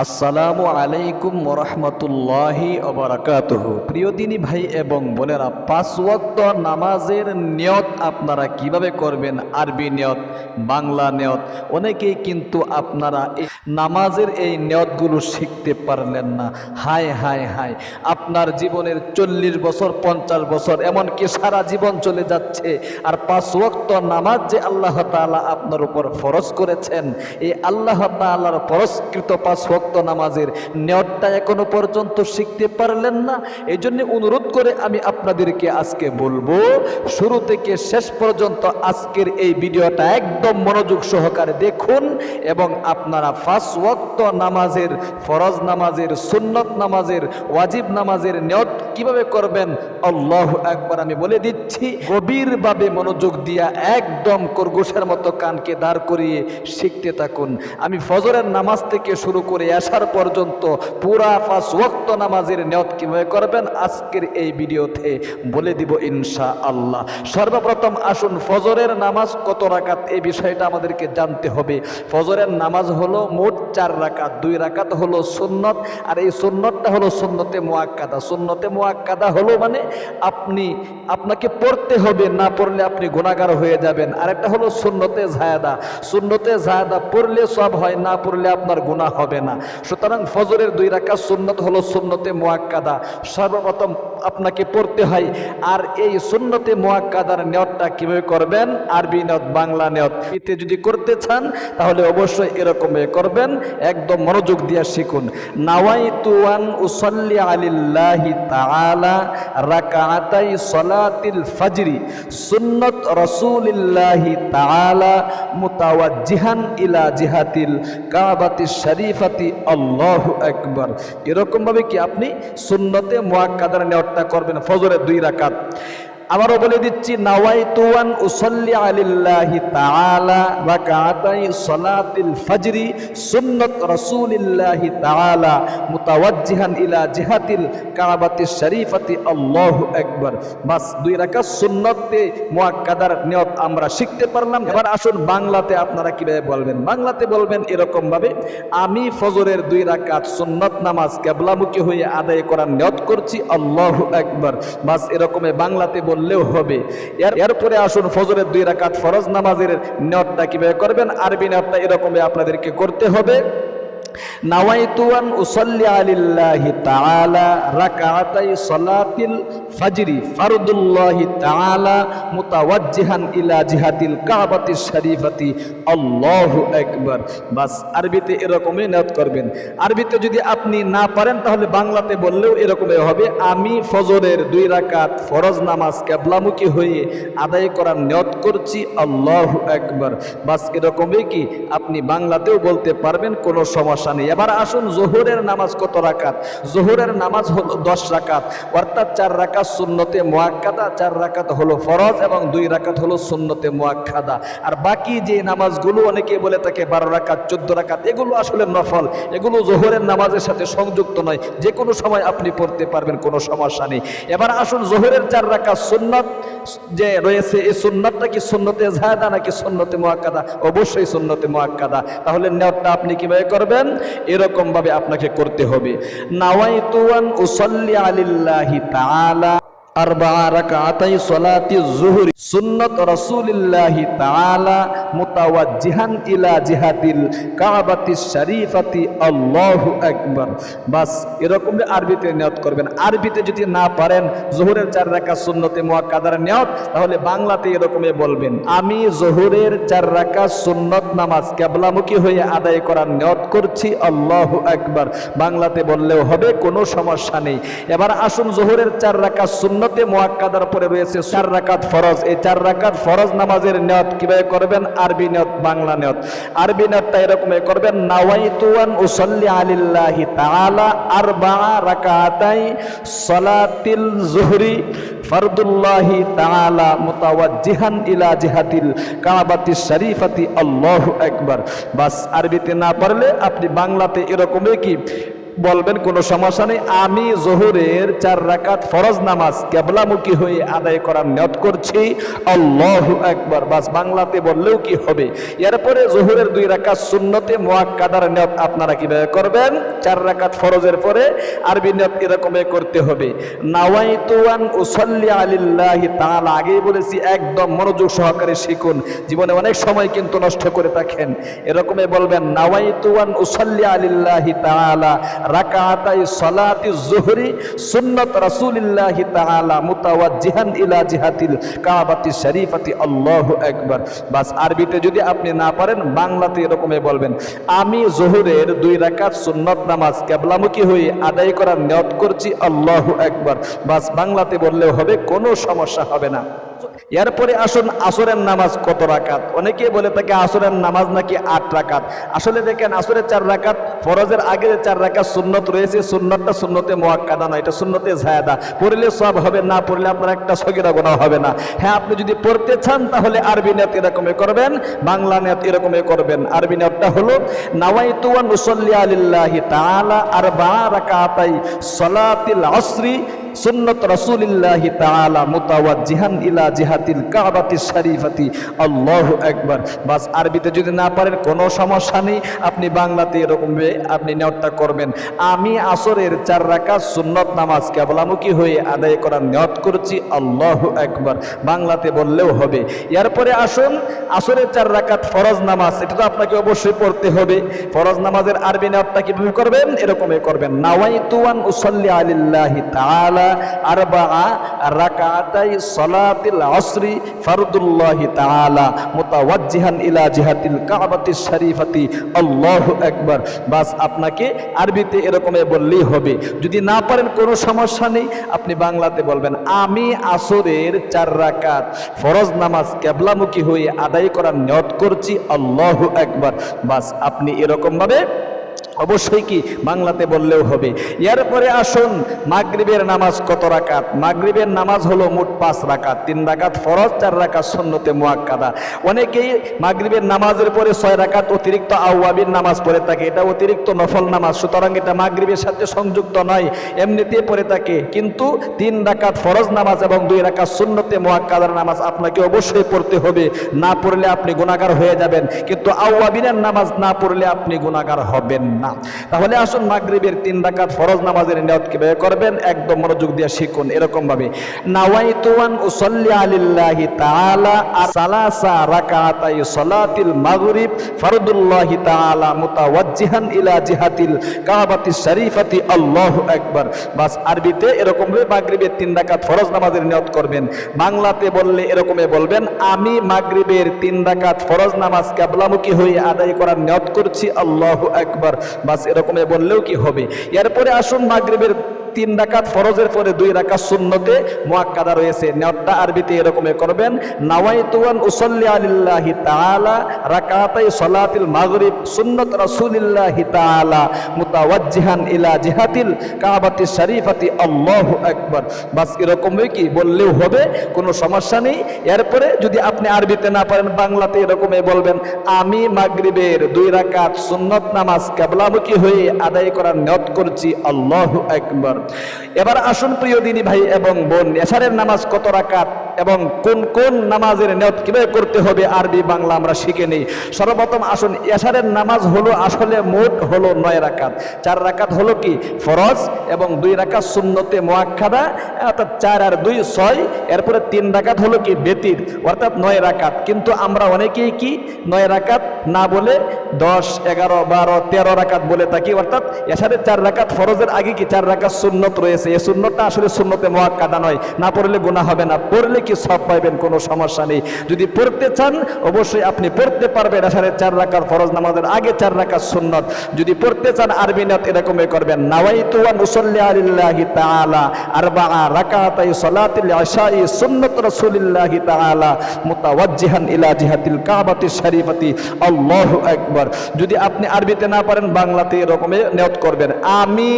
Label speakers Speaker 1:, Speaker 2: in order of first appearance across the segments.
Speaker 1: আসসালামু আলাইকুম ওরহমতুল্লাহি অবরাকাতুহু প্রিয় দিনী ভাই এবং বোনেরা, পাঁচ ওয়াক্ত নামাজের নিয়ত আপনারা কীভাবে করবেন? আরবি নিয়ত, বাংলা নিয়ত, অনেকেই কিন্তু আপনারা এই নামাজের এই নিয়তগুলো শিখতে পারলেন না। হায় হায় হায়, আপনার জীবনের চল্লিশ বছর, পঞ্চাশ বছর, এমনকি সারা জীবন চলে যাচ্ছে। আর পাঁচ ওয়াক্ত নামাজ যে আল্লাহ তাআলা আপনার উপর ফরজ করেছেন, এই আল্লাহ তাআলার ফরজকৃত পাঁচ ওয়াক্ত নামাজের নিয়তটা এখনও পর্যন্ত শিখতে পারলেন না। এই জন্য অনুরোধ করে আমি আপনাদেরকে আজকে বলব, শুরু থেকে শেষ পর্যন্ত আজকের এই ভিডিওটা একদম মনোযোগ সহকারে দেখুন এবং আপনারা পাঁচ ওয়াক্ত নামাজের, ফরজ নামাজের, সুন্নত নামাজের, ওয়াজিব নামাজের নিয়ত কীভাবে করবেন, আল্লাহ একবার আমি বলে দিচ্ছি। গভীরভাবে মনোযোগ দিয়া একদম করগুষের মতো কানকে দাঁড় করিয়ে শিখতে থাকুন। আমি ফজরের নামাজ থেকে শুরু করে আসার পর্যন্ত পুরা পাঁচ ওয়াক্ত নামাজের নিয়ত কীভাবে করবেন আজকের এই ভিডিওতে বলে দিব ইনশা আল্লাহ সর্বপ্রথম আসুন, ফজরের নামাজ কত রাকাত? এই বিষয়টা আমাদেরকে জানতে হবে। ফজরের নামাজ হলো মোট চার রাকাত, দুই রাকাত হলো সুন্নত, আর এই সুন্নতটা হলো সুন্নতে মোয়াক্কাদা সুন্নতে মোয়াক্কাদা হলো মানে আপনি, আপনাকে পড়তে হবে, না পড়লে আপনি গুণাগার হয়ে যাবেন। আর একটা হলো সুন্নতে জায়াদা সুন্নতে জায়াদা পড়লে সব হয়, না পড়লে আপনার গুণা হবে না। সুতরাং ফজরের দুই রাখা সুন্নত হলো সুন্নতে মোয়াক্কাদা সর্বপ্রথম আপনাকে পড়তে হয়। আর এই সুন্নতে মোয়াক্কাদার নিয়তটা কীভাবে করবেন? আরবি নিয়ত, বাংলা নিয়ত। এতে যদি করতে চান, তাহলে অবশ্যই এরকম করবেন। একদম মনোযোগ দিয়ে শিখুন। নাওয়াইতু আন উসাল্লি আলিল্লাহি তালা রাকাতাই সলাতিল ফজরি। সুন্নত রাসূলিল্লাহি তাআলা মুতাওয়াজ্জিহান ইলা জিহাতিল কাবাতি শরীফাতি। আল্লাহ আকবার। এরকমভাবে কি আপনি সুন্নতে মুআক্কাদার নিয়তটা করবেন ফজরের দুই রাকাত। আবারও বলে দিচ্ছি, নাওয়াইতুয়ান ফজরি ইলা বাস, দুই রাকাত সুন্নতে নিয়ত আমরা শিখতে পারলাম। এবার আসুন বাংলাতে আপনারা কীভাবে বলবেন? বাংলাতে বলবেন এরকম ভাবে আমি ফজরের দুই রাকাত সুন্নত নামাজ কেবলামুখী হয়ে আদায় করার নিয়ত করছি, আল্লাহু আকবার। বাস, এরকমে বাংলাতে বললেও হবে। এর এরপরে আসুন ফজরের দুই রাকাত ফরজ নামাজের নিয়তটা কীভাবে করবেন? আরবি নিয়তটা এরকমই আপনাদেরকে করতে হবে। নাওয়াইতুয়ান উসাল্লি আলিল্লাহি তাআলা রাকাতাই সালাতিল ফজরি ফারদুল্লাহি তাআলা মুতাওয়াজ্জিহান ইলা জিহাতিল কাবাতিশ শরীফাতি। আল্লাহু আকবার। বাস, আরবিতে এরকমই নিয়ত করবেন। আরবিতে যদি আপনি না পারেন, তাহলে বাংলাতে বললেও এরকমই হবে, আমি ফজরের দুই রাকাত ফরজ নামাজ কেবলামুখী হয়ে আদায় করার নিয়ত করছি, আল্লাহু আকবার। বাস, এরকমই কি? আপনি বাংলাতেও বলতে পারবেন, কোনো সমস্যা নেই। এবার আসুন, জোহরের নামাজ কত রাকাত? জোহরের নামাজ হলো দশ রাকাত। অর্থাৎ চার রাকাত সুন্নতে মোয়াক্কাদা চার রাকাত হলো ফরজ এবং দুই রাকাত হলো সুন্নতে মোয়াক্কাদা আর বাকি যে নামাজগুলো অনেকে বলে থাকে, বারো রাকাত, চোদ্দ রাকাত, এগুলো আসলে নফল। এগুলো জোহরের নামাজের সাথে সংযুক্ত নয়। যে কোনো সময় আপনি পড়তে পারবেন, কোনো সমস্যা নেই। এবার আসুন, জোহরের চার রাকাত সুন্নত, যে রয়েছে, এই সুন্নতটা কি সুন্নতে জায়দা নাকি সুন্নতে মোয়াক্কাদা অবশ্যই সুন্নতে মোয়াক্কাদা তাহলে নেওয়াটা আপনি কীভাবে করবেন? এরকম ভাবে আপনাকে করতে হবে। নাওয়াইতুয়ান উসাল্লি আলিল্লাহি তাআলা أربع ركعتي صلاة الظهر سنة رسول الله تعالى متوجها إلى جهة الكعبة الشريفة الله أكبر বাস এরকম আরবিতে নিয়ত করবেন আরবিতে যদি না পারেন জোহরের চার রাকাত সুন্নতে মুআক্কাদার নিয়ত তাহলে বাংলাতে এরকমই বলবেন আমি জোহরের চার রাকাত সুন্নত নামাজ কেবলামুখী হয়ে আদায় করার নিয়ত করছি আল্লাহু আকবার বাংলাতে বললেও হবে কোনো সমস্যা নেই এবার আসুন জোহরের চার রাকাত সুন্নতে মুআক্কাদার পরে রয়েছে চার রাকাত ফরজ। এই চার রাকাত ফরজ নামাজের নিয়ত কীভাবে করবেন? আরবি নিয়ত, বাংলা নিয়ত। আরবি নিয়তটা এরকমই করবেন, নাওয়াইতুয়ান উসাল্লি আলিল্লাহি তাআলা আরবা রাকাতাই সালাতিল জুহরি ফারদুল্লাহি তাআলা মুতাওয়াজ্জিহান ইলা জিহাতিল কাবাতিশ শরীফাতি। আল্লাহু আকবার। বাস, আরবিতে না পারলে আপনি বাংলাতে এরকমই কি বলবেন, কোনো সমস্যা নেই। আমি জোহরের চার রাকাত ফরজ নামাজ কেবলামুখী হয়ে আদায় করার নিয়ত করছি। আল্লাহ একবার বাস বাংলাতে বললেও কি হবে? এরপরে জোহরের দুই রাকাত সুন্নতে মোয়াক্কাদার নিয়ত আপনারা কীভাবে করবেন? চার রাকাত ফরজের পরে আরবি নিয়ত এরকমে করতে হবে। নাওয়াইতুয়ান উসল্লি আলিল্লাহি তাআলা। আগেই বলেছি, একদম মনোযোগ সহকারে শিখুন। জীবনে অনেক সময় কিন্তু নষ্ট করে থাকেন। এরকমই বলবেন, নাওয়াইতুয়ান উসল্লি আলিল্লাহি তাআলা। সুন্নত ইলা কাবাতি বাস, আরবিতে যদি আপনি না পারেন, বাংলাতে এরকমই বলবেন, আমি জোহরের দুই রাকাত সুন্নত নামাজ কেবলামুখী হয়ে আদায় করার নিয়ত করছি, আল্লাহু আকবার। বাস, বাংলাতে বললেও হবে, কোনো সমস্যা হবে না। এরপরে আসুন আসরের নামাজ কত রাকাত? অনেকে বলে থাকে আসরের নামাজ নাকি আট রাকাত। আসলে দেখেন আসরের চার রাকাত, ফরজের আগে যে চার রাকাত সুন্নত রয়েছে, সুন্নতটা সুন্নতে মোয়াক্কাদা না এটা সুন্নতে জায়দা পড়লে সব হবে, না পড়লে আপনার একটা সগিরা গোনা হবে না। হ্যাঁ আপনি যদি পড়তে চান তাহলে আরবি নেত এরকমই করবেন, বাংলা নেত এরকমই করবেন। আরবি নেতটা হলো নাওয়াইতুয়ান উসল্লি আলিল্লাহি তাআলা আর বা রাকাতাই সলাতিল আসরি সুন্নত রাসূলিল্লাহি তাআলা মুতাওয়াজ্জিহান ইলা জিহাতিল কাবাতি শরীফাতি। আল্লাহু আকবার। বাস আরবিতে যদি না পারেন, কোনো সমস্যা নেই। আপনি বাংলাতে এরকম আপনি নিয়তটা করবেন। আমি আসরের চার রাকাত সুন্নত নামাজ কেবলামুখী হয়ে আদায় করার নিয়ত করছি। আল্লাহু আকবার। বাংলাতে বললেও হবে। এরপরে আসুন, আসরের চার রাকাত ফরজ নামাজ, এটা তো আপনাকে অবশ্যই পড়তে হবে। ফরজ নামাজের আরবি নিয়তটা কীভাবে করবেন? এরকমই করবেন। নাওয়াইতুয়ান উসল্লি আলিল্লাহি তাআলা আরবা রাকাতাই সলাতিল ইলা বাস আপনাকে আরবিতে এরকমই বললেই হবে। যদি না পারেন কোনো সমস্যা নেই, আপনি বাংলাতে বলবেন, আমি আসরের চার রাকাত ফরজ নামাজ কেবলামুখী হয়ে আদায় করার নিয়ত করছি, আল্লাহু আকবার। বাস আপনি এরকমভাবে অবশ্যই কি বাংলাতে বললেও হবে। এরপরে আসুন, মাগরিবের নামাজ কত রাকাত? মাগরিবের নামাজ হলো মোট পাঁচ রাকাত, তিন রাকাত ফরজ, চার রাকাত সন্নতে মোয়াক্কাদা অনেকেই মাগরিবের নামাজের পরে ছয় রাকাত অতিরিক্ত আউয়াবির নামাজ পড়ে থাকে। এটা অতিরিক্ত নফল নামাজ, সুতরাং এটা মাগরিবের সাথে সংযুক্ত নয়, এমনিতে পড়ে থাকে। কিন্তু তিন রাকাত ফরজ নামাজ এবং দুই রাকাত সুন্নতে মুয়াক্কাদার নামাজ আপনাকে অবশ্যই পড়তে হবে। না পড়লে আপনি গুণাগার হয়ে যাবেন। কিন্তু আউয়াবিনের নামাজ না পড়লে আপনি গুণাগার হবেন না। তাহলে আসুন মাগরিবের তিন রাকাত ফরজ নামাজের নিয়ত কীভাবে করবেন, একদম মনোযোগ দিয়ে শিখুন এরকম ভাবে নাওয়াইতুয়ান উসল্লি আলিল্লাহি তাআলা সালাসা রাকাতাই সালাতিল মাগরিব ফরদুল্লাহি তাআলা মুতাওয়াজ্জিহান ইলা জিহাতিল কাবাতি শরীফাতি। আল্লাহু আকবার। বাস আরবিতে এরকম ভাবে মাগরিবের তিন রাকাত ফরজ নামাজের নিয়ত করবেন। বাংলাতে বললে এরকমই বলবেন, আমি মাগরিবের তিন রাকাত ফরজ নামাজ কেবলামুখী হয়ে আদায় করার নিয়ত করছি, আল্লাহু আকবার। বাস এরকমই বললেও কি হবে? এরপরে আসুন মাগরিবের তিন রাকাত ফরজের পরে দুই রাকাত সুন্নতে মোয়াক্কাদা রয়েছে। নিয়তটা আরবিতে এরকমই করবেন, নাওয়াইতুয়ান উসল্লি আলিল্লাহি তাআলা, রাকাতাই সলাতিল মাগরিব, সুন্নত রাসূলিল্লাহি তাআলা, মুতাওয়াজ্জিহান ইলা জিহাতিল কাবাতি শরীফাতি, আল্লাহু আকবার। বাস এরকমই কি? বললেও হবে, কোনো সমস্যা নেই। এরপরে যদি আপনি আরবিতে না পারেন, বাংলাতে এরকমই বলবেন, আমি মাগরিবের দুই রাকাত সুন্নত নামাজ কেবলামুখী হয়ে আদায় করার নিয়ত করছি, আল্লাহু আকবার। এবার আসুন প্রিয় দিনী ভাই এবং বোন এশারের নামাজ কত রাকাত? এবং কোন কোন নামাজের নিয়ত কীভাবে করতে হবে আরবি বাংলা আমরা শিখে নেই। সর্বপ্রথম আসুন, এশারের নামাজ হলো আসলে মোট হলো নয় রাকাত। চার রাকাত হলো কি? ফরজ এবং দুই রাকাত সুন্নতে মোয়াক্ষাদা অর্থাৎ চার আর দুই ছয়। এরপরে তিন রাকাত হলো কি? বেতির অর্থাৎ নয় রাকাত। কিন্তু আমরা অনেকেই কি? নয় রাকাত না বলে দশ, এগারো, বারো, তেরো রাকাত বলে থাকি, অর্থাৎ এসারে চার রাকাত ফরজের আগে কি চার রাকাত সুন্নত রয়েছে? এই সুন্নতটা আসলে সুন্নতে মোয়াক্কাদা নয়। না পড়লে গুণা হবে না। পড়লে কি সব পাইবেন? কোনো সমস্যা নেই। যদি পড়তে চান, অবশ্যই আপনি পড়তে পারবেন। এসারে চার রাকাত ফরজ নামাজের আগে চার রাকাত সুন্নত। যদি পড়তে চান, আরবি নাত এরকমই করবেন। নাওয়াইতু আন উসাল্লি আলিল্লাহি তাআলা আরবা রাকাতাই সালাতিল ইশাই সুন্নাত রাসূলিল্লাহি তাআলা মুতাওয়াজ্জিহান ইলা জিহাতিল কাবাতি শরীফাতি। আল্লাহু আকবার। যদি আপনি আরবিতে না পারেন, বাংলাতে এরকমই নিয়ত করবেন। আমি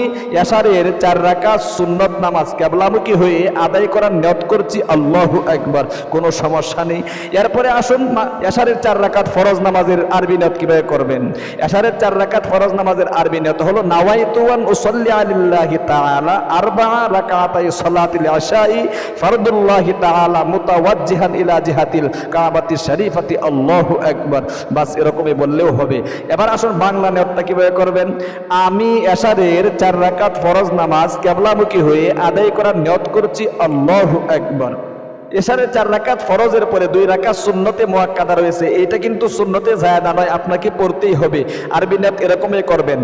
Speaker 1: এশারের চার রাকাত সুন্নত নামাজ কেবলামুখী হয়ে আদায় করার নিয়ত করছি আল্লাহু আল্লাহু একবার কোনো সমস্যা নেই। এরপরে আসুন এশারের চার রাকাত ফরজ নামাজের আরবি নিয়ত কীভাবে করবেন? এশারের চার রাকাত ফরজ নামাজের আরবি নিয়ত হলো, নাওয়াইতুয়ান উসাল্লি আলিল্লাহি তাআলা আরবা রাকাতাই সালাতিল আশাই ফরদুল্লাহি তাআলা মুতাওয়াজ্জিহান ইলা জিহাতিল কাবাতি শরীফাতি, আল্লাহু আকবার। বাস, এরকমই বললেও হবে। এবার আসুন বাংলা নিয়তটা কীভাবে করবেন? আমি এশারের চার রাকাত ফরজ নামাজ কেবলামুখী হয়ে আদায় করার নিয়ত করছি, আল্লাহু আকবার। এশারের চার রাকাত ফরজের পরে দুই রাকাত সুন্নতে মোয়াক্কাদা রয়েছে। এটা কিন্তু সুন্নতে জায়দা নয়, আপনাকে পড়তেই হবে। আরবি নেত এরকমই করবেন।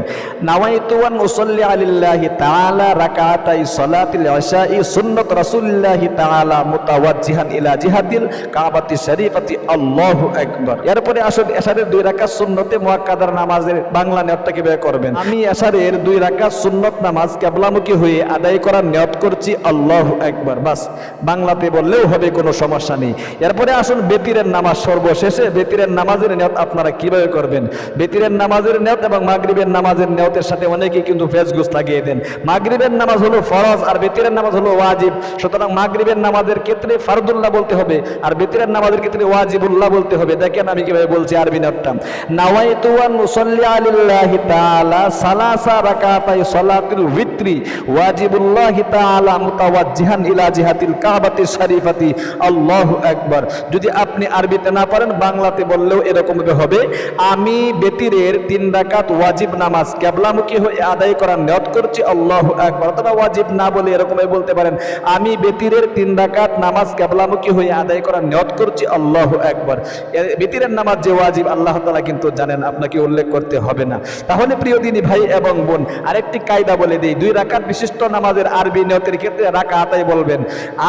Speaker 1: নাওয়াইতুয়ান মুসল্লি আলিল্লাহি তাআলা রাকাতাই সালাতিল ইশাই সুন্নত রাসূলিল্লাহি তাআলা মুতাওয়াজ্জিহান ইলা জিহাদিল কাবাতি শরীফাতি। আল্লাহু আকবার। এরপরে আসুন এশারের দুই রাকাত সুন্নতে মোয়াক্কাদার নামাজের বাংলা নিয়তটা কীভাবে করবেন। আমি এশারের দুই রাকাত সুন্নত নামাজ কেবলামুখী হয়ে আদায় করার নিয়ত করছি, আল্লাহু আকবার। বাস, বাংলাতে বললেও হবে। কোনো সমস্যা নেই। এরপরে আসুন বেতিরের নামাজ সর্বশেষে, বেতিরের নামাজের নিয়ত আপনারা কীভাবে করবেন? বেতিরের নামাজের নিয়ত এবং মাগরিবের নামাজের নিয়তের সাথে অনেকেই কিন্তু ফেসগুস লাগিয়ে দেন। মাগরিবের নামাজ হলো ফরজ আর বেতিরের নামাজ হলো ওয়াজিব। সুতরাং মাগরিবের নামাজের ক্ষেত্রে ফারদুল্লাহ বলতে হবে আর বেতিরের নামাজের ক্ষেত্রে ওয়াজিবুল্লাহ বলতে হবে। দেখেন আমি কীভাবে বলছি আরবি নিয়তটা। নাওয়াইতু আন উসাল্লি আলিল্লাহি তাআলা সালাসা রাকাতাই সালাতুল উইত্রি। ওয়াজিবুল্লাহি তাআলা মুতাওয়াজ্জিহান ইলা জিহাতিল কাবাতি শরীফাতি। আল্লাহু আকবার। যদি আপনি আরবিতে না পারেন, বাংলাতে বললেও এরকম হবে, আমি বেতিরের তিন রাকাত ওয়াজিব নামাজ, কেবলামুখী হয়ে আদায় করার নিয়ত করছি, আল্লাহ একবার অথবা ওয়াজিব না বলে এরকমই বলতে পারেন, আমি বেতিরের তিন রাকাত নামাজ, কেবলামুখী হয়ে আদায় করার নিয়ত করছি, আল্লাহু আকবার। এ বেতিরের নামাজ যে ওয়াজিব, আল্লাহ তালা কিন্তু জানেন, আপনাকে উল্লেখ করতে হবে না। তাহলে প্রিয় দিনী ভাই এবং বোন, আরেকটি কায়দা বলে দিই, দুই রাকাত বিশিষ্ট নামাজের আরবি নিয়তের ক্ষেত্রে রাকাতাই বলবেন,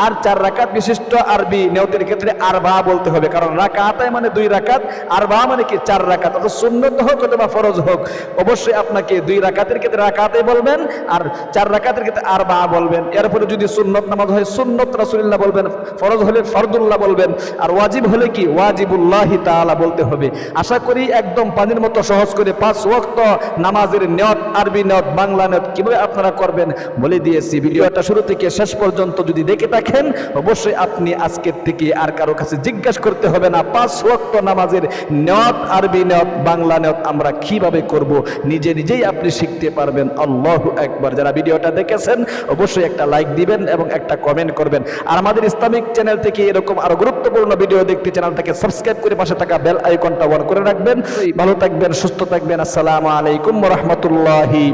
Speaker 1: আর চার রাকাত বিশিষ্ট আরবি নিয়তের ক্ষেত্রে আরবা বলতে হবে। কারণ রাকাতাই মানে দুই রাকাত, আরবা মানে কি চার রাকাত? অর্থাৎ সুন্নত হোক অথবা ফরজ হোক, অবশ্যই আপনাকে দুই রাকাতের ক্ষেত্রে রাকাতাই বলবেন আর চার রাকাতের ক্ষেত্রে আরবা বলবেন। এরপরে যদি সুন্নত নামাজ হয়, সুন্নত রাসূলুল্লাহ বলবেন, ফরজ হলে ফরদুল্লাহ বলবেন, আর ওয়াজিব হলে কি? ওয়াজিবুল্লাহি তাআলা বলতে হবে। আশা করি একদম পানির মতো সহজ করে পাঁচ ওয়াক্ত নামাজের নিয়ত, আরবি নিয়ত, বাংলা নিয়ত কীভাবে আপনারা করবেন বলে দিয়েছি। ভিডিওটা শুরু থেকে শেষ পর্যন্ত যদি দেখে থাকেন, অবশ্যই আপনি আজকের থেকে আর কারও কাছে জিজ্ঞাসা করতে হবে না। পাঁচ ওয়াক্ত নামাজের নিয়ত আরবি নিয়ত বাংলা নিয়ত আমরা কীভাবে করব, নিজে নিজেই আপনি শিখতে পারবেন। আল্লাহু একবার যারা ভিডিওটা দেখেছেন, অবশ্যই একটা লাইক দিবেন এবং একটা কমেন্ট করবেন। আর আমাদের ইসলামিক চ্যানেল থেকে এরকম আরও গুরুত্বপূর্ণ ভিডিও দেখতে চ্যানেলটাকে সাবস্ক্রাইব করে পাশে থাকা বেল আইকনটা অন করে রাখবেন। ভালো থাকবেন, সুস্থ থাকবেন। আসসালামু আলাইকুম রহমতুল্লাহি